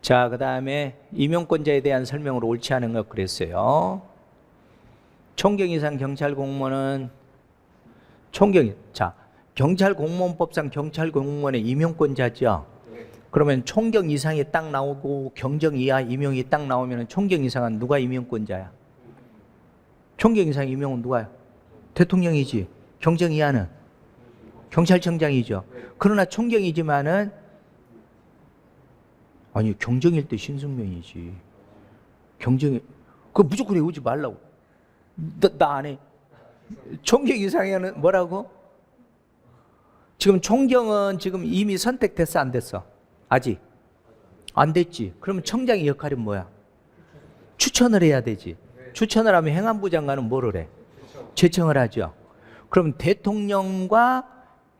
자, 그 다음에 임용권자에 대한 설명으로 옳지 않은 것 그랬어요. 총경 이상 경찰 공무원은 총경 자 경찰 공무원법상 경찰 공무원의 임용권자죠. 그러면 총경 이상이 딱 나오고 경정 이하 임용이 딱 나오면 총경 이상은 누가 임용권자야? 총경 이상 임용은 누가요? 대통령이지. 경정 이하는 경찰청장이죠. 그러나 총경이지만은 아니 경정일 때 신승면이지. 경정이 그 무조건 외우지 말라고. 나 안 해. 총경 이상에는 뭐라고? 지금 총경은 지금 이미 선택됐어 안 됐어? 아직 안 됐지. 그러면 청장의 역할은 뭐야? 추천을 해야 되지. 추천을 하면 행안부 장관은 뭐를 해? 제청을 하죠. 그럼 대통령과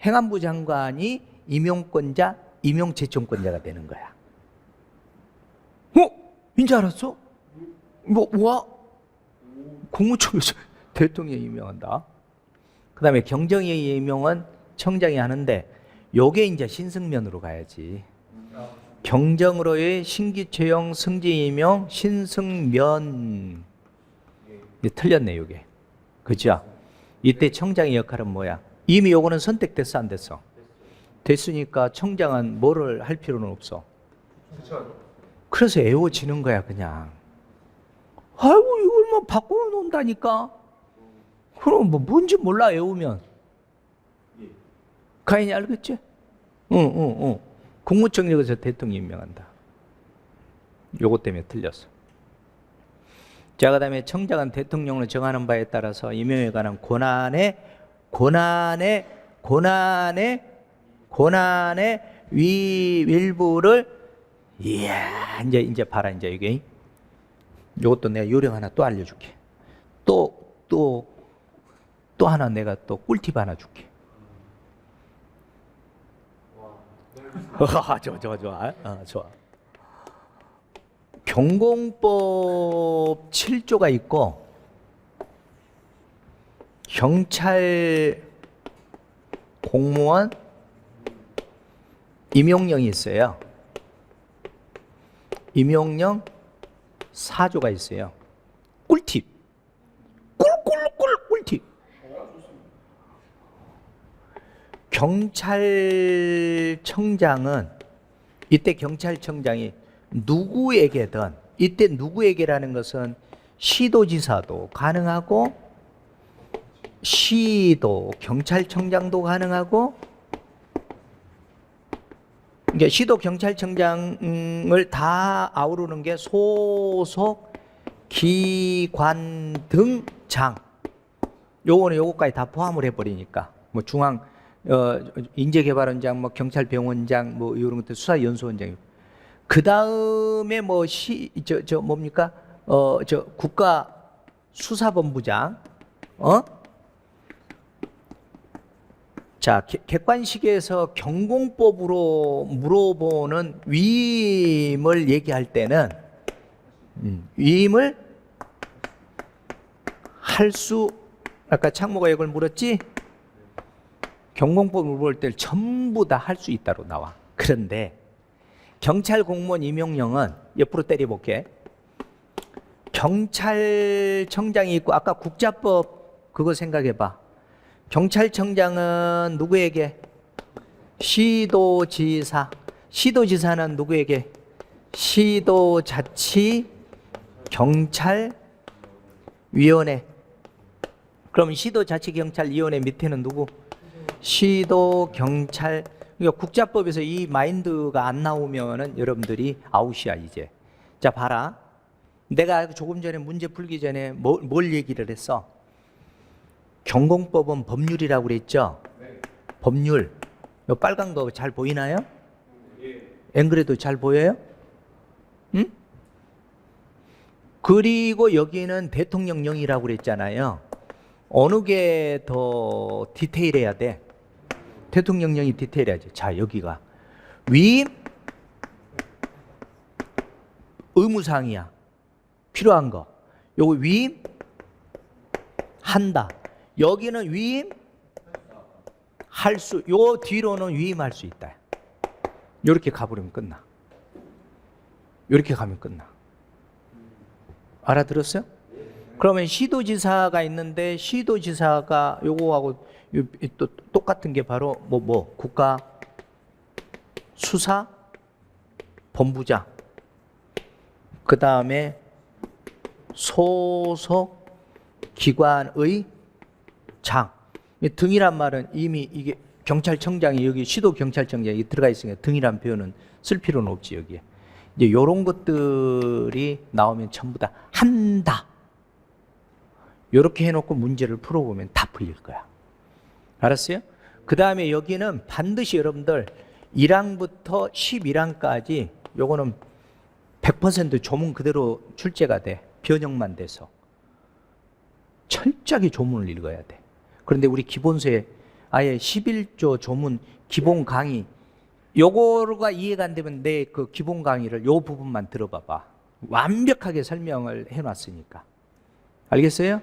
행안부 장관이 임용권자, 임용제청권자가 되는 거야. 어? 인지 알았어? 뭐, 와? 국무총리에서 대통령이 임명한다. 그 다음에 경정의 임명은 청장이 하는데 요게 이제 신승면으로 가야지. 경정으로의 신기채용 승진 임명 신승면 틀렸네 요게. 그죠? 이때 청장의 역할은 뭐야? 이미 요거는 선택됐어 안 됐어? 됐으니까 청장은 뭐를 할 필요는 없어. 그래서 애워지는 거야 그냥. 아이고 이걸 뭐 바꿔 놓는다니까. 그럼 뭐 뭔지 몰라 외우면. 가인이 알겠지? 응, 응, 응. 국무총리에서 대통령 임명한다. 요것 때문에 틀렸어. 자, 그 다음에 청장은 대통령으로 정하는 바에 따라서 임명에 관한 권한의 권한의 권한의 권한의 위 일부를 이야 이제 이제 봐라 이제 이게 요것도 내가 요령 하나 또 알려줄게. 또 또 또 하나 내가 또 꿀팁 하나 줄게. 아, 좋아 좋아 좋아 아, 좋아. 경공법 7조가 있고 경찰 공무원 임용령이 있어요. 임용령 4조가 있어요. 꿀팁. 꿀꿀꿀 꿀팁. 경찰청장은 이때 경찰청장이 누구에게든 이때 누구에게라는 것은 시도지사도 가능하고 시도 경찰청장도 가능하고 이게 시도 경찰청장을 다 아우르는 게 소속 기관 등 장 요거는 요거까지 다 포함을 해버리니까 뭐 중앙 어, 인재개발원장, 뭐 경찰병원장, 뭐 이런 것들 수사연수원장. 그 다음에 뭐 시 저 저 뭡니까? 어 저 국가 수사본부장, 어? 자 개- 객관식에서 경공법으로 물어보는 위임을 얘기할 때는 음, 위임을 할 수 아까 창모가 이걸 물었지? 경공법을 볼때 전부 다 할 수 있다로 나와. 그런데 경찰 공무원 임용령은 옆으로 때려 볼게. 경찰청장이 있고 아까 국자법 그거 생각해 봐. 경찰청장은 누구에게? 시도지사. 시도지사는 누구에게? 시도자치 경찰위원회. 그럼 시도자치경찰위원회 밑에는 누구? 시도 경찰 그러니까 국자법에서 이 마인드가 안 나오면은 여러분들이 아웃이야 이제. 자 봐라. 내가 조금 전에 문제 풀기 전에 뭘, 뭘 얘기를 했어? 경공법은 법률이라고 그랬죠? 법률. 요 빨간 거 잘 보이나요? 안 그래도 잘 보여요? 응? 그리고 여기는 대통령령이라고 그랬잖아요. 어느 게 더 디테일해야 돼? 대통령령이 디테일해야지. 자, 여기가 위임 의무사항이야. 필요한 거. 요거 위임 한다. 여기는 위임 할 수, 요 뒤로는 위임할 수 있다. 요렇게 가버리면 끝나. 이렇게 가면 끝나. 알아들었어요? 그러면 시도지사가 있는데 시도지사가 요거하고 요- 또 똑같은 게 바로 뭐뭐 국가 수사 본부장 그 다음에 소속 기관의 장이 등이란 말은 이미 이게 경찰청장이 여기 시도 경찰청장이 들어가 있으니까 등이란 표현은 쓸 필요는 없지 여기에 이제 이런 것들이 나오면 전부 다 한다 이렇게 해 놓고 문제를 풀어 보면 다 풀릴 거야 알았어요? 그 다음에 여기는 반드시 여러분들 1항부터 11항까지 요거는 100% 조문 그대로 출제가 돼. 변형만 돼서. 철저하게 조문을 읽어야 돼. 그런데 우리 기본서에 아예 11조 조문 기본 강의 요거가 이해가 안 되면 내 그 기본 강의를 요 부분만 들어봐봐. 완벽하게 설명을 해놨으니까. 알겠어요?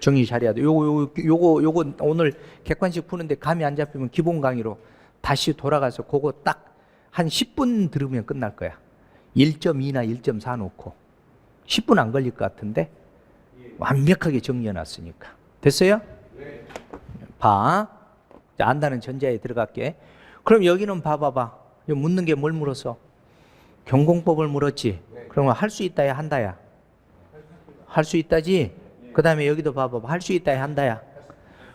정리 잘해야 돼. 요거 요거 요거 요거 오늘 객관식 푸는데 감이 안 잡히면 기본 강의로 다시 돌아가서 그거 딱 한 10분 들으면 끝날 거야. 1.2나 1.4 놓고 10분 안 걸릴 것 같은데 완벽하게 정리해 놨으니까. 됐어요? 봐. 자, 안다는 전제에 들어갈게. 그럼 여기는 봐봐봐. 묻는 게 뭘 물었어? 경공법을 물었지. 그러면 할 수 있다야 한다야. 할 수 있다지. 그 다음에 여기도 봐봐봐. 할 수 있다야 한다야.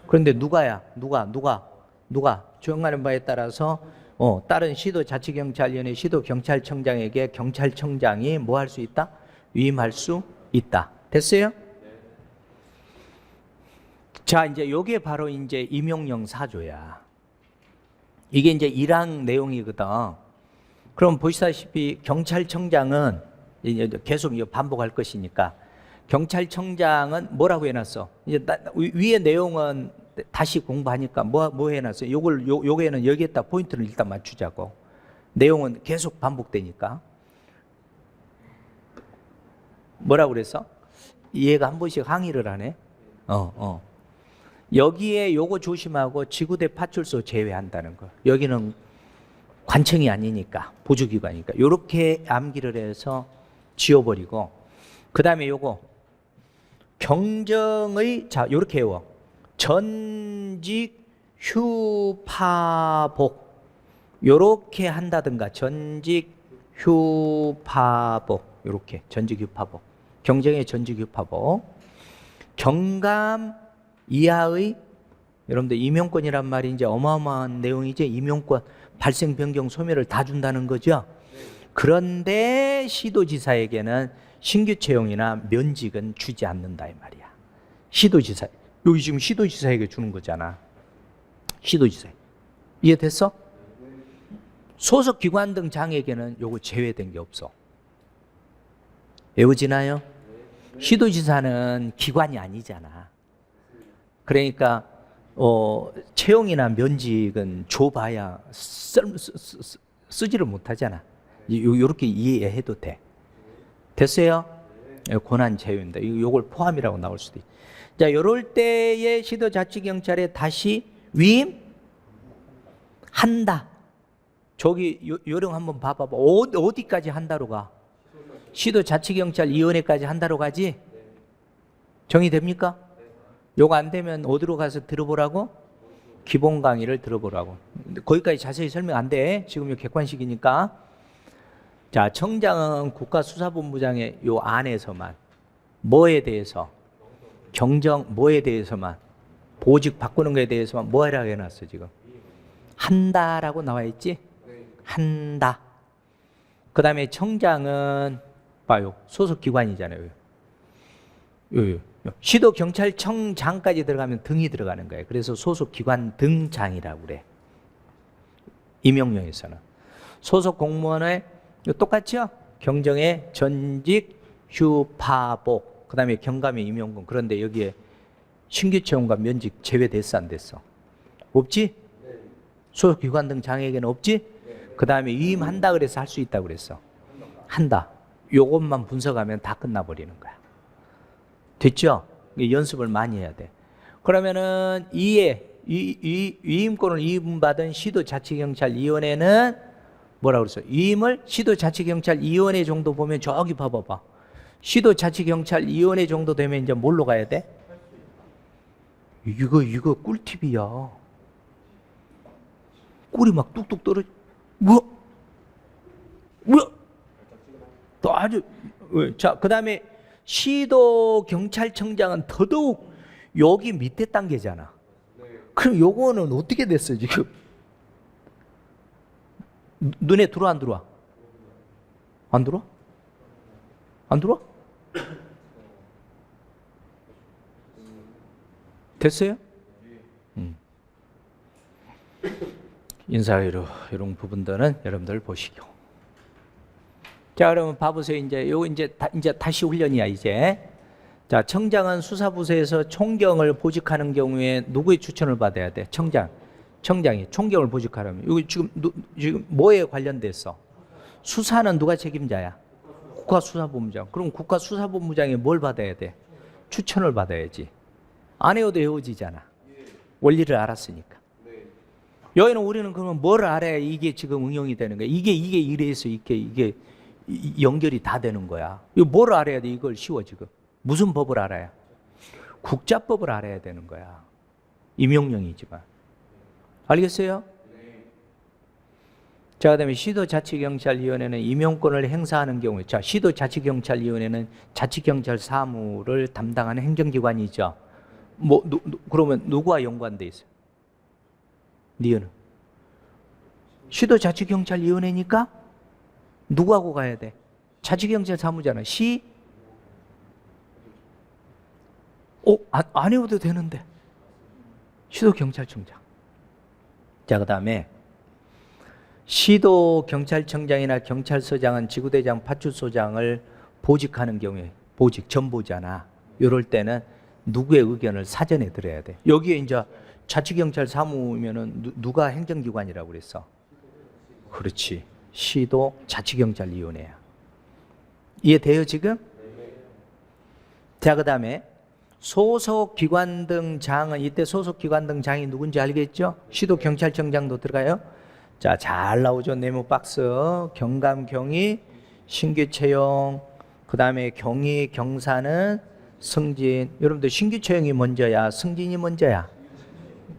그런데 누가야? 누가? 누가? 누가? 주행하는 바에 따라서 어, 다른 시도 자치경찰위원회 시도 경찰청장에게 경찰청장이 뭐 할 수 있다? 위임할 수 있다. 됐어요? 자, 이제 요게 바로 이제 임용령 사조야. 이게 이제 1항 내용이거든. 그럼 보시다시피 경찰청장은 계속 반복할 것이니까 경찰청장은 뭐라고 해놨어? 이제 나- 위- 위에 내용은 다시 공부하니까 뭐, 뭐 해놨어? 요걸 요, 요게는 여기에다 포인트를 일단 맞추자고. 내용은 계속 반복되니까. 뭐라고 그랬어? 얘가 한 번씩 항의를 하네. 어, 어. 여기에 요거 조심하고 지구대 파출소 제외한다는 거. 여기는 관청이 아니니까 보조기관이니까. 요렇게 암기를 해서 지워버리고 그 다음에 요거 경정의 자 요렇게 외워. 전직 휴파복. 요렇게 한다든가 전직 휴파복. 요렇게 전직 휴파복. 경정의 전직 휴파복. 경감 이하의 여러분들 임용권이란 말이 이제 어마어마한 내용이지 임용권 발생 변경 소멸을 다 준다는 거죠. 그런데 시도지사에게는 신규 채용이나 면직은 주지 않는다 이 말이야. 시도지사 여기 지금 시도지사에게 주는 거잖아. 시도지사 이해됐어? 소속 기관 등 장에게는 요거 제외된 게 없어. 외워지나요? 시도지사는 기관이 아니잖아. 그러니까 어, 채용이나 면직은 줘봐야 쓸, 쓰, 쓰지를 못하잖아. 요, 요렇게 이해해도 돼. 됐어요? 예, 고난 제휴입니다. 요- 요걸 포함이라고 나올 수도 있. 자, 요럴 때에 시도 자치 경찰에 다시 위임 한다. 저기 요, 요령 한번 봐봐봐. 어디, 어디 까지 한다로 가? 시도 자치 경찰 위원회까지 한다로 가지? 정의됩니까? 요거 안 되면 어디로 가서 들어보라고? 기본 강의를 들어보라고. 거기까지 자세히 설명 안 돼. 지금 요 객관식이니까. 자, 청장은 국가수사본부장의 요 안에서만 뭐에 대해서 경정 뭐에 대해서만 보직 바꾸는 거에 대해서만 뭐 하라고 해놨어 지금 한다라고 나와 있지 한다 그 다음에 청장은 봐요 소속 기관이잖아요 요, 요, 요. 시도 경찰청장까지 들어가면 등이 들어가는 거예요 그래서 소속 기관 등장이라고 그래 임용령에서는 소속 공무원의 똑같죠? 경정의 전직 휴파복 그다음에 경감의 임용권 그런데 여기에 신규 채용과 면직 제외됐어 안 됐어? 없지? 소속 기관 등 장에게는 없지? 그다음에 위임한다 그래서 할 수 있다 그랬어. 한다. 요것만 분석하면 다 끝나버리는 거야. 됐죠? 연습을 많이 해야 돼. 그러면은 이에 이, 이 위임권을 위임받은 시도자치경찰위원회는 뭐라 그랬어? 위임을 시도자치경찰위원회 정도 보면 저기 봐봐봐. 시도자치경찰위원회 정도 되면 이제 뭘로 가야 돼? 이거 이거 꿀팁이야. 꿀이 막 뚝뚝 떨어져. 뭐야? 뭐야? 또 아주 어, 자 그다음에 시도 경찰청장은 더더욱 여기 밑에 단계잖아. 그럼 요거는 어떻게 됐어 지금? 눈- 눈에 들어와 안 들어와? 안 들어와? 안 들어와? 됐어요? 음. 인사회로 이런 부분들은 여러분들 보시고. 자, 그러면 봐보세요. 이제 요 이제 다, 이제 다시 훈련이야 이제. 자, 청장은 수사부서에서 총경을 보직하는 경우에 누구의 추천을 받아야 돼? 청장. 청장이 총경을 보직하려면 이거 지금 누, 지금 뭐에 관련됐어? 수사는 누가 책임자야? 국가수사본부장. 그럼 국가수사본부장이 뭘 받아야 돼? 추천을 받아야지. 안 해도 헤어지잖아. 원리를 알았으니까. 여기는 우리는 그러면 뭘 알아야 이게 지금 응용이 되는 거야? 이게 이게 이래서 이게 이게 연결이 다 되는 거야. 뭘 알아야 돼? 이걸 쉬워 지금. 무슨 법을 알아야? 국자법을 알아야 되는 거야. 임용령이지만. 알겠어요? 자, 그 다음에 시도자치경찰위원회는 임용권을 행사하는 경우에, 자, 시도자치경찰위원회는 자치경찰 사무를 담당하는 행정기관이죠. 뭐, 누, 누- 그러면 누구와 연관돼 있어요? 니은은 시도자치경찰위원회니까 누구하고 가야 돼? 자치경찰 사무잖아. 시, 어, 안, 안 해도 되는데. 시도경찰청장. 자, 그 다음에 시도 경찰청장이나 경찰서장은 지구대장 파출소장을 보직하는 경우에 보직 전보잖아. 이럴 때는 누구의 의견을 사전에 들어야 돼. 여기에 이제 자치경찰 사무면은 누, 누가 행정기관이라고 그랬어? 그렇지. 시도 자치경찰위원회야. 이해돼요 지금? 자 그다음에 소속 기관 등 장은 이때 소속 기관 등 장이 누군지 알겠죠? 시도 경찰청장도 들어가요. 자, 잘 나오죠. 네모 박스. 경감 경위, 신규 채용, 그다음에 경위 경사는 승진. 여러분들 신규 채용이 먼저야, 승진이 먼저야.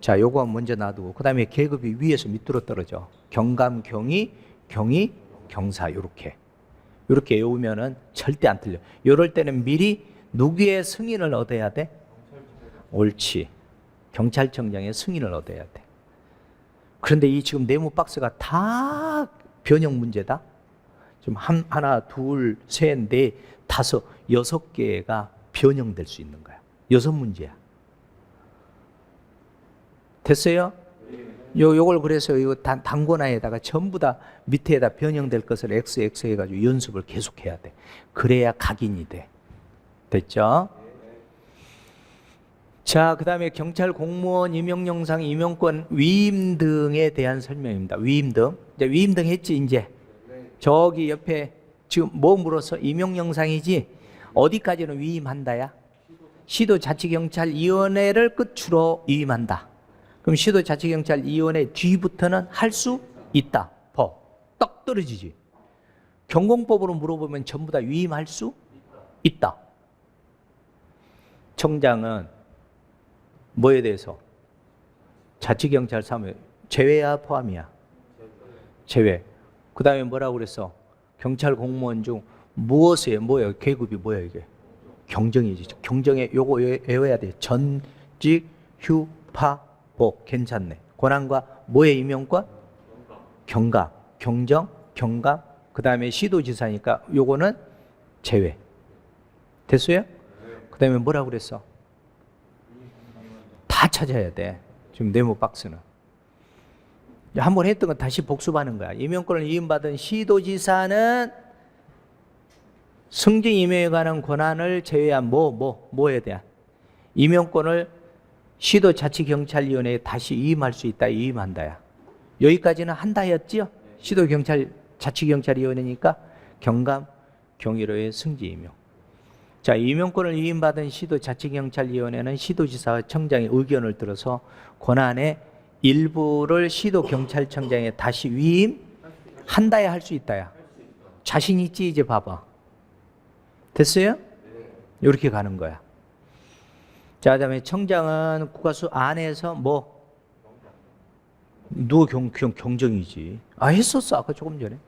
자, 요거 먼저 놔두고 그다음에 계급이 위에서 밑으로 떨어져. 경감 경위, 경위 경사 요렇게. 요렇게 외우면은 절대 안 틀려. 요럴 때는 미리 누구의 승인을 얻어야 돼? 옳지. 경찰청장의 승인을 얻어야 돼. 그런데 이 지금 네모 박스가 다 변형 문제다. 지금 한, 하나, 둘, 셋, 넷, 다섯, 여섯 개가 변형될 수 있는 거야. 여섯 문제야. 됐어요? 요 요걸 그래서 이거 단, 단권화에다가 전부 다 밑에다 변형될 것을 x x 해가지고 연습을 계속해야 돼. 그래야 각인이 돼. 됐죠? 자, 그 다음에 경찰 공무원 임용 영상, 임용권 위임 등에 대한 설명입니다. 위임 등. 이제 위임 등 했지, 이제. 저기 옆에 지금 뭐 물어서 임용 영상이지? 어디까지는 위임한다야? 시도 자치경찰위원회를 끝으로 위임한다. 그럼 시도 자치경찰 위원회 뒤부터는 할 수 있다. 법. 딱 떨어지지. 경공법으로 물어보면 전부 다 위임할 수 있다. 청장은 뭐에 대해서? 자치경찰 사무 제외야 포함이야? 제외. 그 다음에 뭐라고 그랬어? 경찰 공무원 중 무엇에 뭐예요? 계급이 뭐야 이게? 경정이지. 경정에 요거 외- 외워야 돼. 전직, 휴, 파, 복 괜찮네. 권한과 뭐의 임용권? 경감, 경정, 경감. 그 다음에 시도지사니까 요거는 제외. 됐어요? 그 다음에 뭐라고 그랬어? 다 찾아야 돼. 지금 네모 박스는. 한 번 했던 건 다시 복습하는 거야. 임용권을 이임받은 시도지사는 승진 임명에 관한 권한을 제외한 뭐, 뭐, 뭐에 대한 임용권을 시도 자치경찰위원회에 다시 이임할 수 있다, 이임한다야. 여기까지는 한다였지요? 시도 경찰, 자치경찰위원회니까 경감, 경위로의 승진 임용. 자, 임용권을 위임받은 시도 자치경찰위원회는 시도지사와 청장의 의견을 들어서 권한의 일부를 시도 경찰청장에 다시 위임할 한다야 할 수 있다야. 자신 있지 이제 봐봐. 됐어요? 이렇게 가는 거야. 자, 그다음에 청장은 국가수 안에서 뭐 누구 경, 경, 경정이지. 아 했었어 아까 조금 전에.